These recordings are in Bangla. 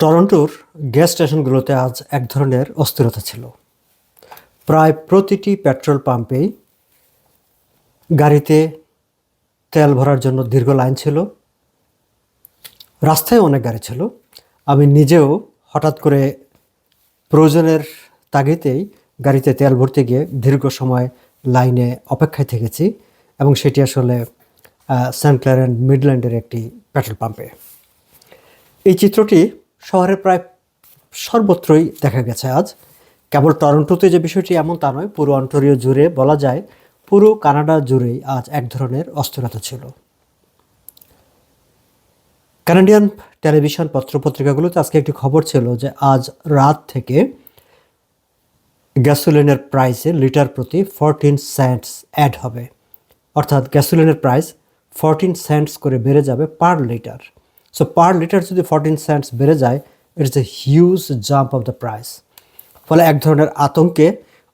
টরন্টোর গ্যাস স্টেশনগুলোতে আজ এক ধরনের অস্থিরতা ছিল। প্রায় প্রতিটি পেট্রোল পাম্পেই গাড়িতে তেল ভরার জন্য দীর্ঘ লাইন ছিল। রাস্তায় অনেক গাড়ি ছিল। আমি নিজেও হঠাৎ করে প্রয়োজনের তাগিতেই গাড়িতে তেল ভরতে গিয়ে দীর্ঘ সময় লাইনে অপেক্ষায় থেকেছি এবং সেটি আসলে সেন্ট ক্লারেন্ট মিডল্যান্ডের একটি পেট্রোল পাম্পে। এই চিত্রটি শহরের প্রায় সর্বত্রই দেখা গেছে আজ। কেবল টরন্টোতে যে বিষয়টি এমন তা নয়, পুরো অন্টোরিও জুড়ে বলা যায় পুরো কানাডা জুড়েই আজ এক ধরনের অস্থিরতা ছিল। কানাডিয়ান টেলিভিশন পত্রপত্রিকাগুলোতে আজকে একটি খবর ছিল যে আজ রাত থেকে গ্যাসোলিনের প্রাইসে লিটার প্রতি ফরটিন সেন্টস অ্যাড হবে। অর্থাৎ গ্যাসোলিনের প্রাইস ফরটিন সেন্টস করে বেড়ে যাবে per litre. So per litre যদি ফরটিন সেন্টস বেড়ে যায় it's a huge jump of the price ফলে এক ধরনের আতঙ্কে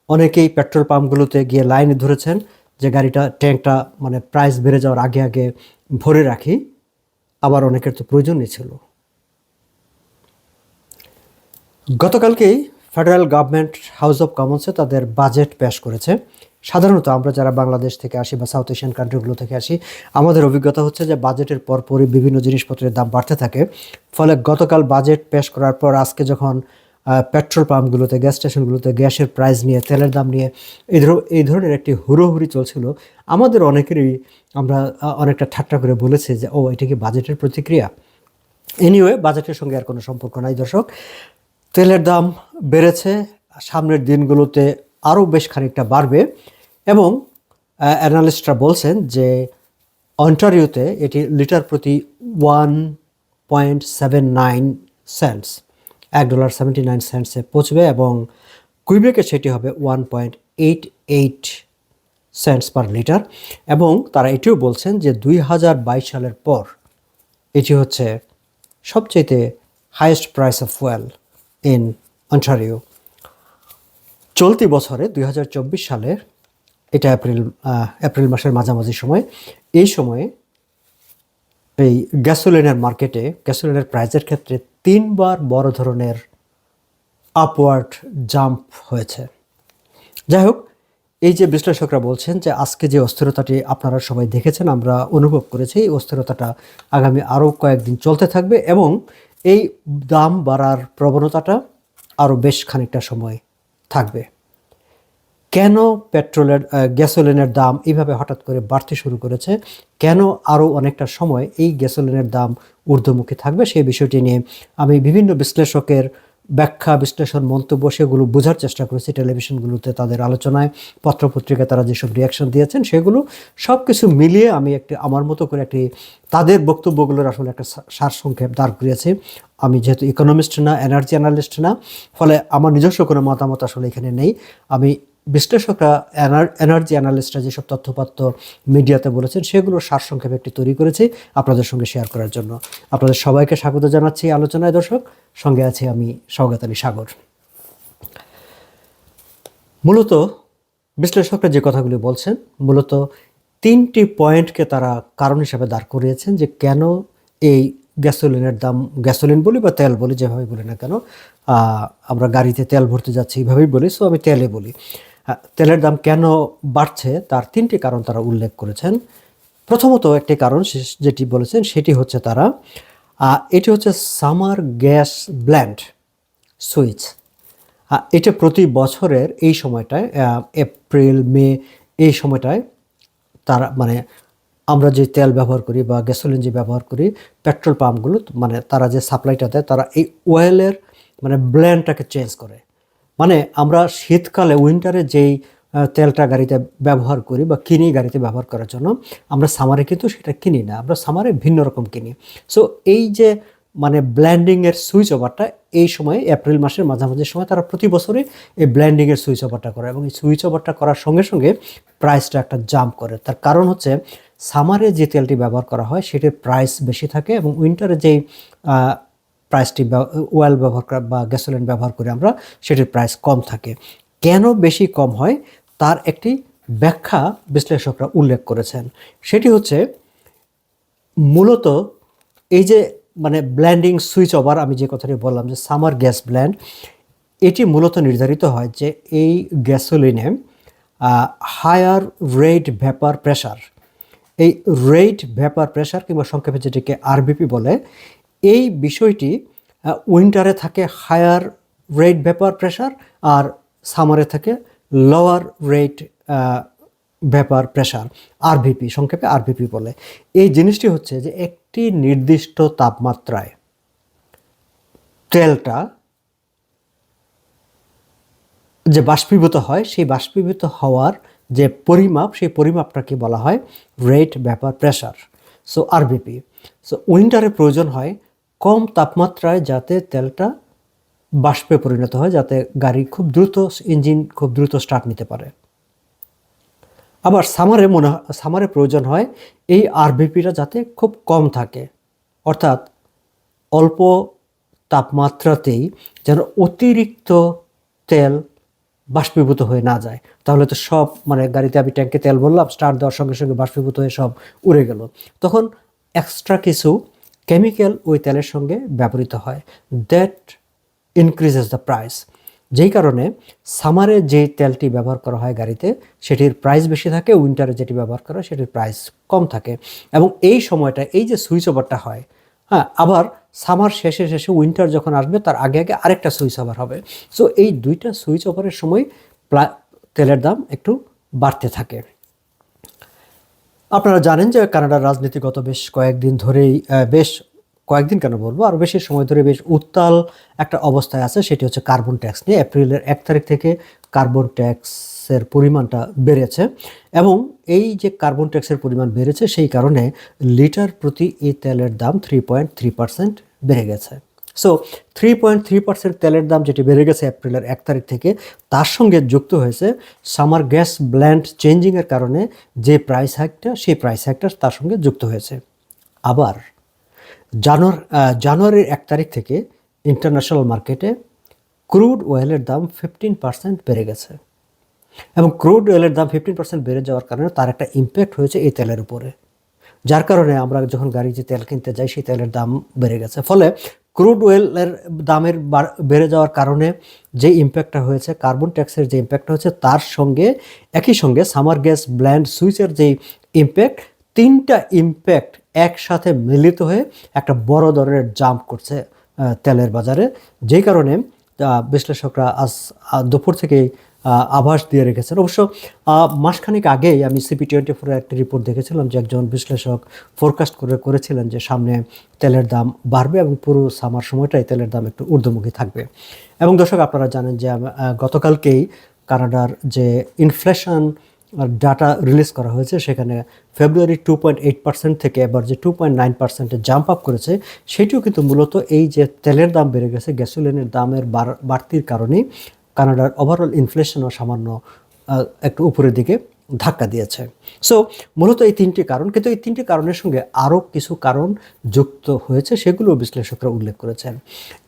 অনেকেই পেট্রোল পাম্পগুলোতে গিয়ে লাইনে ধরেছেন যে গাড়িটা, ট্যাঙ্কটা মানে প্রাইস বেড়ে যাওয়ার আগে আগে ভরে রাখি। আবার অনেকের তো প্রয়োজনই ছিল। গতকালকেই ফেডারেল গভর্নমেন্ট হাউস অফ কমন্সে তাদের বাজেট পেশ করেছে। সাধারণত আমরা যারা বাংলাদেশ থেকে আসি বা সাউথ এশিয়ান কান্ট্রিগুলো থেকে আসি, আমাদের অভিজ্ঞতা হচ্ছে যে বাজেটের পরপরই বিভিন্ন জিনিসপত্রের দাম বাড়তে থাকে। ফলে গতকাল বাজেট পেশ করার পর আজকে যখন পেট্রোল পাম্পগুলোতে গ্যাস স্টেশনগুলোতে গ্যাসের প্রাইস নিয়ে, তেলের দাম নিয়ে এই ধর, এই ধরনের একটি হুড়োহুড়ি চলছিল, আমাদের অনেকেরই আমরা অনেকটা ঠাট্টা করে বলেছি যে, ও, এটা কি বাজেটের প্রতিক্রিয়া? এনিওয়ে বাজেটের সঙ্গে আর কোনো সম্পর্ক নাই, দর্শক। তেলের দাম বেড়েছে, সামনের দিনগুলোতে আরও বেশ খানিকটা বাড়বে। এবং অ্যানালিস্টরা বলছেন যে অন্টারিওতে এটি লিটার প্রতি one point seven nine cents এক ডলার সেভেন্টি নাইন সেন্টসে পৌঁছবে এবং কুইবেকে সেটি হবে one point eight eight cents per litre এবং তারা এটিও বলছেন যে দুই হাজার বাইশ সালের পর এটি হচ্ছে সবচেয়ে highest price of oil in Ontario চলতি বছরে দুই হাজার চব্বিশ সালের এটা এপ্রিল এপ্রিল মাসের মাঝামাঝি সময়। এই সময়ে এই গ্যাসোলিনের মার্কেটে, গ্যাসোলিনের প্রাইসের ক্ষেত্রে তিনবার বড় ধরনের আপওয়ার্ড জাম্প হয়েছে। যাই হোক, এই যে বিশ্লেষকরা বলছেন যে আজকে যে অস্থিরতাটি আপনারা সবাই দেখেছেন, আমরা অনুভব করেছি, এই অস্থিরতাটা আগামী আরও কয়েকদিন চলতে থাকবে এবং এই দাম বাড়ার প্রবণতাটা আরও বেশ খানিকটা সময় থাকবে। কেন পেট্রোলের গ্যাসোলিনের দাম এইভাবে হঠাৎ করে বাড়তে শুরু করেছে? কেন আরও অনেকটা সময় এই গ্যাসোলিনের দাম ঊর্ধ্বমুখী থাকবে? সেই বিষয়টি নিয়ে আমি বিভিন্ন বিশ্লেষকের ব্যাখ্যা, বিশ্লেষণ, মন্তব্য সেগুলো বোঝার চেষ্টা করেছি টেলিভিশনগুলোতে তাদের আলোচনায়। পত্রপত্রিকায় তারা যেসব রিয়াকশন দিয়েছেন সেগুলো সব কিছু মিলিয়ে আমি একটি, আমার মতো করে একটি তাদের বক্তব্যগুলোর আসলে একটা সারসংক্ষেপ দাঁড় করিয়েছি। আমি যেহেতু ইকোনমিস্ট না এনার্জি অ্যানালিস্ট না, ফলে আমার নিজস্ব কোনো মতামত আসলে এখানে নেই। আমি বিশ্লেষকরা এনার্জি অ্যানালিস্টরা যেসব তথ্যপত্র মিডিয়াতে বলেছেন সেগুলোর সারসংক্ষেপ একটি তৈরি করেছি আপনাদের সঙ্গে শেয়ার করার জন্য। আপনাদের সবাইকে স্বাগত জানাচ্ছি আলোচনায়। দর্শক, সঙ্গে আছি আমি সৌগাত আলী সাগর। মূলত বিশ্লেষকরা যে কথাগুলি বলছেন, মূলত তিনটি পয়েন্টকে তারা কারণ হিসাবে দাঁড় করিয়েছেন যে কেন এই গ্যাসোলিনের দাম, গ্যাসোলিন বলি বা তেল বলি, যেভাবে বলি না কেন আমরা গাড়িতে তেল ভরতে যাচ্ছি, এইভাবেই বলি সো আমি তেলে বলি। তেলের দাম কেন বাড়ছে তার তিনটি কারণ তারা উল্লেখ করেছেন। প্রথমত একটি কারণ যেটি বলেছেন, সেটি হচ্ছে তারা এটি হচ্ছে সামার গ্যাস ব্ল্যান্ড সুইচ। এটা প্রতি বছরের এই সময়টায় এপ্রিল, মে, এই সময়টায় তারা মানে আমরা যে তেল ব্যবহার করি বা গ্যাসোলিন যে ব্যবহার করি, পেট্রোল পাম্পগুলো মানে তারা যে সাপ্লাইটা দেয়, তারা এই অয়েলের মানে ব্ল্যান্ডটাকে চেঞ্জ করে। মানে আমরা শীতকালে উইন্টারে যেই তেলটা গাড়িতে ব্যবহার করি বা কিনি গাড়িতে ব্যবহার করার জন্য, আমরা সামারে কিন্তু সেটা কিনি না, আমরা সামারে ভিন্ন রকম কিনি। সো এই যে মানে ব্ল্যান্ডিংয়ের সুইচ ওভারটা এই সময় এপ্রিল মাসের মাঝামাঝি সময় তারা প্রতি বছরই এই ব্ল্যান্ডিংয়ের সুইচ ওভারটা করে এবং এই সুইচ ওভারটা করার সঙ্গে সঙ্গে প্রাইসটা একটা জাম্প করে। তার কারণ হচ্ছে সামারে যে তেলটি ব্যবহার করা হয়, সেটির প্রাইস বেশি থাকে এবং উইন্টারে যেই প্রাইসটি ওয়েল ব্যবহার করা বা গ্যাসোলিন ব্যবহার করে আমরা সেটির প্রাইস কম থাকে। কেন বেশি কম হয়? তার একটি ব্যাখ্যা বিশ্লেষকরা উল্লেখ করেছেন। সেটি হচ্ছে, মূলত এই যে মানে ব্ল্যান্ডিং সুইচ ওভার আমি যে কথাটি বললাম যে সামার গ্যাস ব্ল্যান্ড এটি মূলত নির্ধারিত হয় যে এই গ্যাসোলিনে হায়ার রেট ভ্যাপার প্রেশার এই রেট ভ্যাপার প্রেশার কিংবা সংক্ষেপে যেটিকে আরবিপি বলে এই বিষয়টি উইন্টারে থাকে হায়ার রেট ভ্যাপার প্রেশার আর সামারে থাকে lower rate vapour pressure R V P সংক্ষেপে আরভিপি বলে। এই জিনিসটি হচ্ছে যে একটি নির্দিষ্ট তাপমাত্রায় তেলটা যে বাষ্পীভূত হয়, সেই বাষ্পীভূত হওয়ার যে পরিমাপ, সেই পরিমাপটাকে বলা হয় rate vapour pressure so R B P so উইন্টারে প্রয়োজন হয় কম তাপমাত্রায় যাতে তেলটা বাষ্পে পরিণত হয়, যাতে গাড়ি খুব দ্রুত ইঞ্জিন খুব দ্রুত স্টার্ট নিতে পারে। আবার সামারে মনে সামারে প্রয়োজন হয় এই আরবিপিটা যাতে খুব কম থাকে। অর্থাৎ অল্প তাপমাত্রাতেই যেন অতিরিক্ত তেল বাষ্পীভূত হয়ে না যায়। তাহলে তো সব মানে গাড়িতে আমি ট্যাঙ্কে তেল বললাম স্টার্ট দেওয়ার সঙ্গে সঙ্গে বাষ্পীভূত হয়ে সব উড়ে গেল। তখন এক্সট্রা কিছু কেমিক্যাল ওই তেলের সঙ্গে ব্যবহৃত হয়। দ্যাট ইনক্রিজেস দ্য প্রাইস যেই কারণে সামারে যে তেলটি ব্যবহার করা হয় গাড়িতে, সেটির প্রাইস বেশি থাকে উইন্টারে যেটি ব্যবহার করা হয়, সেটির প্রাইস কম থাকে। এবং এই সময়টা, এই যে সুইচ ওভারটা হয় হ্যাঁ আবার সামার শেষে শেষে উইন্টার যখন আসবে, তার আগে আগে আরেকটা সুইচ ওভার হবে। সো এই দুইটা সুইচ ওভারের সময় তেলের দাম একটু বাড়তে থাকে। আপনারা জানেন যে কানাডার রাজনীতি গত বেশ কয়েকদিন ধরেই বেশ কয়েকদিন কেন বলব আরও বেশি সময় ধরে বেশ উত্তাল একটা অবস্থায় আছে, সেটি হচ্ছে কার্বন ট্যাক্স নিয়ে। এপ্রিলের এক তারিখ থেকে কার্বন ট্যাক্সের পরিমাণটা বেড়েছে এবং এই যে কার্বন ট্যাক্সের পরিমাণ বেড়েছে, সেই কারণে লিটার প্রতি এই তেলের দাম থ্রি পয়েন্ট থ্রি পার্সেন্ট বেড়ে গেছে। So three point three percent তেলের দাম যেটি বেড়ে গেছে এপ্রিলের এক তারিখ থেকে, তার সঙ্গে যুক্ত হয়েছে সামার গ্যাস ব্ল্যান্ড চেঞ্জিংয়ের কারণে যে প্রাইস হাইকটা সেই প্রাইস হাইকটা তার সঙ্গে যুক্ত হয়েছে। আবার, জানুয়ার জানুয়ারির এক তারিখ থেকে ইন্টারন্যাশনাল মার্কেটে ক্রুড অয়েলের দাম ফিফটিন পার্সেন্ট বেড়ে গেছে। এবং ক্রুড অয়েলের দাম ফিফটিন পার্সেন্ট বেড়ে যাওয়ার কারণে তার একটা ইম্প্যাক্ট হয়েছে এই তেলের উপরে। যার কারণে আমরা যখন গাড়ি যে তেল কিনতে যাই, সেই তেলের দাম বেড়ে গেছে। ফলে ক্রুড অয়েলের দামের বেড়ে যাওয়ার কারণে যে ইম্প্যাক্টটা হয়েছে, কার্বন ট্যাক্সের যে ইম্প্যাক্টটা হয়েছে, তার সঙ্গে, একই সঙ্গে সামার গ্যাস ব্ল্যান্ড সুইচের যে ইম্প্যাক্ট, তিনটা ইম্প্যাক্ট একসাথে মিলিত হয়ে একটা বড় ধরনের জাম্প করছে তেলের বাজারে। যেই কারণে বিশ্লেষকরা আজ দুপুর থেকেই আভাস দিয়ে রেখেছেন। অবশ্য মাসখানেক আগেই আমি সিপি টোয়েন্টি ফোরের একটা রিপোর্ট দেখেছিলাম যে একজন বিশ্লেষক ফোরকাস্ট করে, করেছিলেন যে সামনে তেলের দাম বাড়বে এবং পুরো সামার সময়টাই তেলের দাম একটু ঊর্ধ্বমুখী থাকবে। এবং দর্শক, আপনারা জানেন যে গতকালকেই কানাডার যে ইনফ্লেশন ডাটা রিলিজ করা হয়েছে, সেখানে February two point eight percent থেকে এবার যে টু পয়েন্ট নাইন পার্সেন্টে জাম্প আপ করেছে, সেটিও কিন্তু মূলত এই যে তেলের দাম বেড়ে গেছে গ্যাসোলিনের দামের বাড়তির কারণেই কানাডার ওভারঅল ইনফ্লেশনও সামান্য একটু উপরের দিকে ধাক্কা দিয়েছে। সো মূলত এই তিনটি কারণ, কিন্তু এই তিনটি কারণের সঙ্গে আরও কিছু কারণ যুক্ত হয়েছে, সেগুলো বিশ্লেষকরা উল্লেখ করেছেন।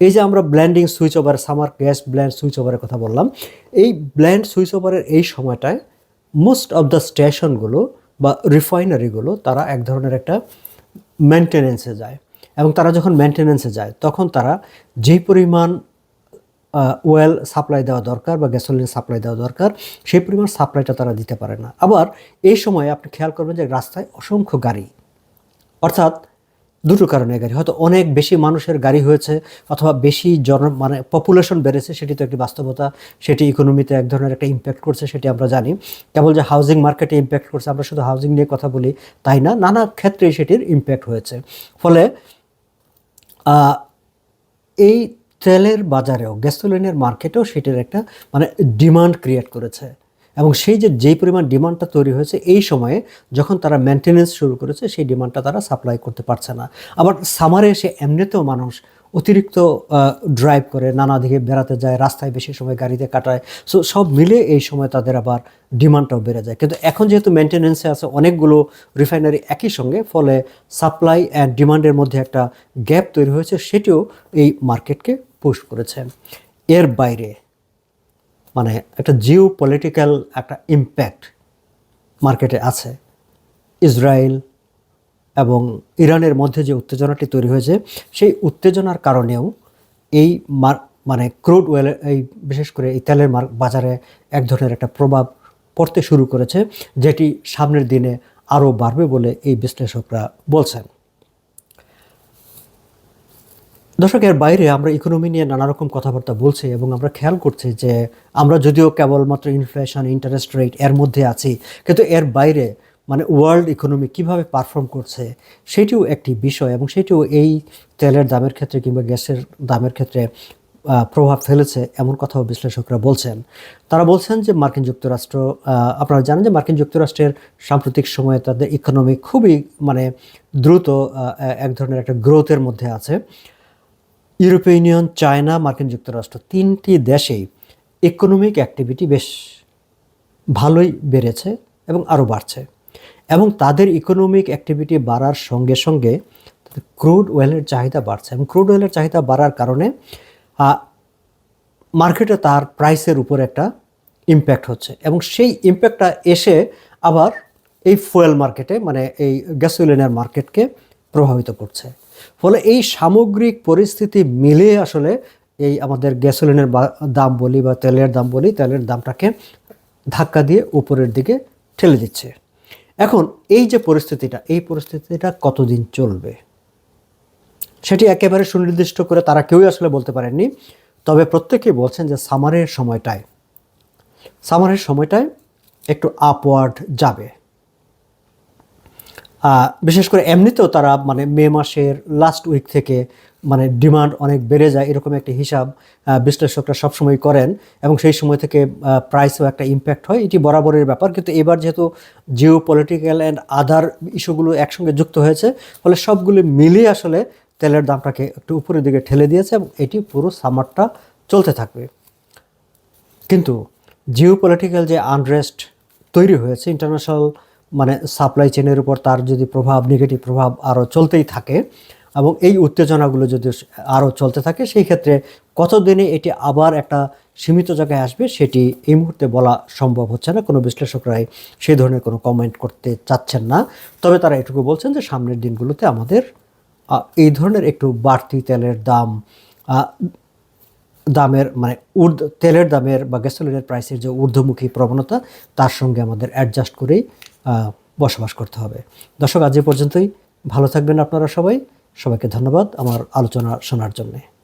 এই যে আমরা blending switch over summer gas blend switch ওভারের কথা বললাম, এই ব্ল্যান্ড সুইচ ওভারের এই সময়টায় মোস্ট অফ দ্য স্টেশনগুলো বা রিফাইনারিগুলো তারা এক ধরনের একটা মেনটেনেন্সে যায়। এবং তারা যখন মেনটেনেন্সে যায়, তখন তারা যেই পরিমাণ ওয়েল সাপ্লাই দেওয়া দরকার বা গ্যাসোলিন সাপ্লাই দেওয়া দরকার, সেই পরিমাণ সাপ্লাইটা তারা দিতে পারে না। আবার এই সময় আপনি খেয়াল করবেন যে রাস্তায় অসংখ্য গাড়ি, অর্থাৎ দুটো কারণে গাড়ি, হয়তো অনেক বেশি মানুষের গাড়ি হয়েছে অথবা বেশি জন মানে পপুলেশন বেড়েছে, সেটি তো একটি বাস্তবতা, সেটি ইকোনমিতে এক ধরনের একটা ইম্প্যাক্ট করছে, সেটি আমরা জানি। কেবল যে হাউজিং মার্কেটে ইম্প্যাক্ট করছে, আমরা শুধু হাউজিং নিয়ে কথা বলি, তাই না? নানা ক্ষেত্রেই সেটির ইম্প্যাক্ট হয়েছে। ফলে এই তেলের বাজারেও গ্যাসোলিনের মার্কেটেও সেটির একটা মানে ডিমান্ড ক্রিয়েট করেছে। এবং সেই যে, যেই পরিমাণ ডিমান্ডটা তৈরি হয়েছে, এই সময়ে যখন তারা মেনটেনেন্স শুরু করেছে, সেই ডিমান্ডটা তারা সাপ্লাই করতে পারছে না। আবার সামারে এসে এমনিতেও মানুষ অতিরিক্ত ড্রাইভ করে, নানা দিকে বেড়াতে যায়, রাস্তায় বেশি সময় গাড়িতে কাটায়। সো সব মিলে এই সময় তাদের আবার ডিমান্ডটাও বেড়ে যায়। কিন্তু এখন যেহেতু মেনটেনেন্সে আছে, অনেকগুলো রিফাইনারি একই সঙ্গে, ফলে সাপ্লাই অ্যান্ড ডিমান্ডের মধ্যে একটা গ্যাপ তৈরি হয়েছে, সেটিও এই মার্কেটকে পুশ করেছে। এর বাইরে মানে একটা জিও পলিটিক্যাল একটা ইম্প্যাক্ট মার্কেটে আছে। ইসরায়েল এবং ইরানের মধ্যে যে উত্তেজনাটি তৈরি হয়েছে, সেই উত্তেজনার কারণেও এই মানে ক্রুড ওয়েলের এই বিশেষ করে এই তেলের মার বাজারে এক ধরনের একটা প্রভাব পড়তে শুরু করেছে, যেটি সামনের দিনে আরও বাড়বে বলে এই বিশ্লেষকরা বলছেন। দর্শক, এর বাইরে আমরা ইকোনমি নিয়ে নানা রকম কথাবার্তা বলছি এবং আমরা খেয়াল করছি যে আমরা যদিও কেবলমাত্র ইনফ্লেশন ইন্টারেস্ট রেট এর মধ্যে আছি, কিন্তু এর বাইরে মানে ওয়ার্ল্ড ইকোনমি কীভাবে পারফর্ম করছে সেটিও একটি বিষয় এবং সেটিও এই তেলের দামের ক্ষেত্রে কিংবা গ্যাসের দামের ক্ষেত্রে প্রভাব ফেলেছে এমন কথাও বিশ্লেষকরা বলছেন। তারা বলছেন যে মার্কিন যুক্তরাষ্ট্র আপনারা জানেন যে মার্কিন যুক্তরাষ্ট্রের সাম্প্রতিক সময়ে তাদের ইকোনমি খুবই মানে দ্রুত এক ধরনের একটা গ্রোথের মধ্যে আছে। ইউরোপীয় ইউনিয়ন, চায়না, মার্কিন যুক্তরাষ্ট্র তিনটি দেশেই ইকোনমিক অ্যাক্টিভিটি বেশ ভালোই বেড়েছে এবং আরও বাড়ছে। এবং তাদের ইকোনমিক অ্যাক্টিভিটি বাড়ার সঙ্গে সঙ্গে ক্রুড অয়েলের চাহিদা বাড়ছে। এবং ক্রুড অয়েলের চাহিদা বাড়ার কারণে মার্কেটে তার প্রাইসের উপর একটা ইম্প্যাক্ট হচ্ছে। এবং সেই ইম্প্যাক্টটা এসে আবার এই ফুয়েল মার্কেটে মানে এই গ্যাস গ্যাসোলিনের মার্কেটকে প্রভাবিত করছে। ফলে এই সামগ্রিক পরিস্থিতি মিলে আসলে এই আমাদের গ্যাসোলিনের দাম বলি বা তেলের দাম বলি, তেলের দামটাকে ধাক্কা দিয়ে উপরের দিকে ঠেলে দিচ্ছে। এখন এই যে পরিস্থিতিটা, এই পরিস্থিতিটা কতদিন চলবে? সেটি একেবারে সুনির্দিষ্ট করে তারা কেউই আসলে বলতে পারেননি। তবে প্রত্যেকেই বলছেন যে সামারের সময়টায় সামারের সময়টায় একটু আপওয়ার্ড যাবে। বিশেষ করে এমনিতেও তারা মানে মে মাসের লাস্ট উইক থেকে মানে ডিমান্ড অনেক বেড়ে যায়, এরকম একটা হিসাব বিশ্লেষকরা সবসময় করেন এবং সেই সময় থেকে প্রাইসেও একটা ইম্প্যাক্ট হয়। এটি বরাবরের ব্যাপার, কিন্তু এবার যেহেতু জিও পলিটিক্যাল অ্যান্ড আদার ইস্যুগুলো একসঙ্গে যুক্ত হয়েছে, ফলে সবগুলো মিলিয়ে আসলে তেলের দামটাকে একটু উপরের দিকে ঠেলে দিয়েছে এবং এটি পুরো সামারটা চলতে থাকবে। কিন্তু জিও পলিটিক্যাল যে আনরেস্ট তৈরি হয়েছে ইন্টারন্যাশনাল মানে সাপ্লাই চেনের উপর তার যদি প্রভাব নেগেটিভ প্রভাব আরও চলতেই থাকে এবং এই উত্তেজনাগুলো যদি আরও চলতে থাকে, সেই ক্ষেত্রে কতদিনে এটি আবার একটা সীমিত জায়গায় আসবে সেটি এই মুহূর্তে বলা সম্ভব হচ্ছে না। কোনো বিশ্লেষকরাই সেই ধরনের কোনো কমেন্ট করতে চাচ্ছেন না। তবে তারা এটুকু বলছেন যে সামনের দিনগুলোতে আমাদের এই ধরনের একটু বাড়তি তেলের দাম দামের মানে ঊর্ধ্ব, তেলের দামের বা গ্যাসোলিনের প্রাইসের যে ঊর্ধ্বমুখী প্রবণতা, তার সঙ্গে আমাদের অ্যাডজাস্ট করেই বসবাস করতে হবে। দর্শক, আজ এ পর্যন্তই। ভালো থাকবেন আপনারা সবাই। সবাইকে ধন্যবাদ আমার আলোচনা শোনার জন্যে।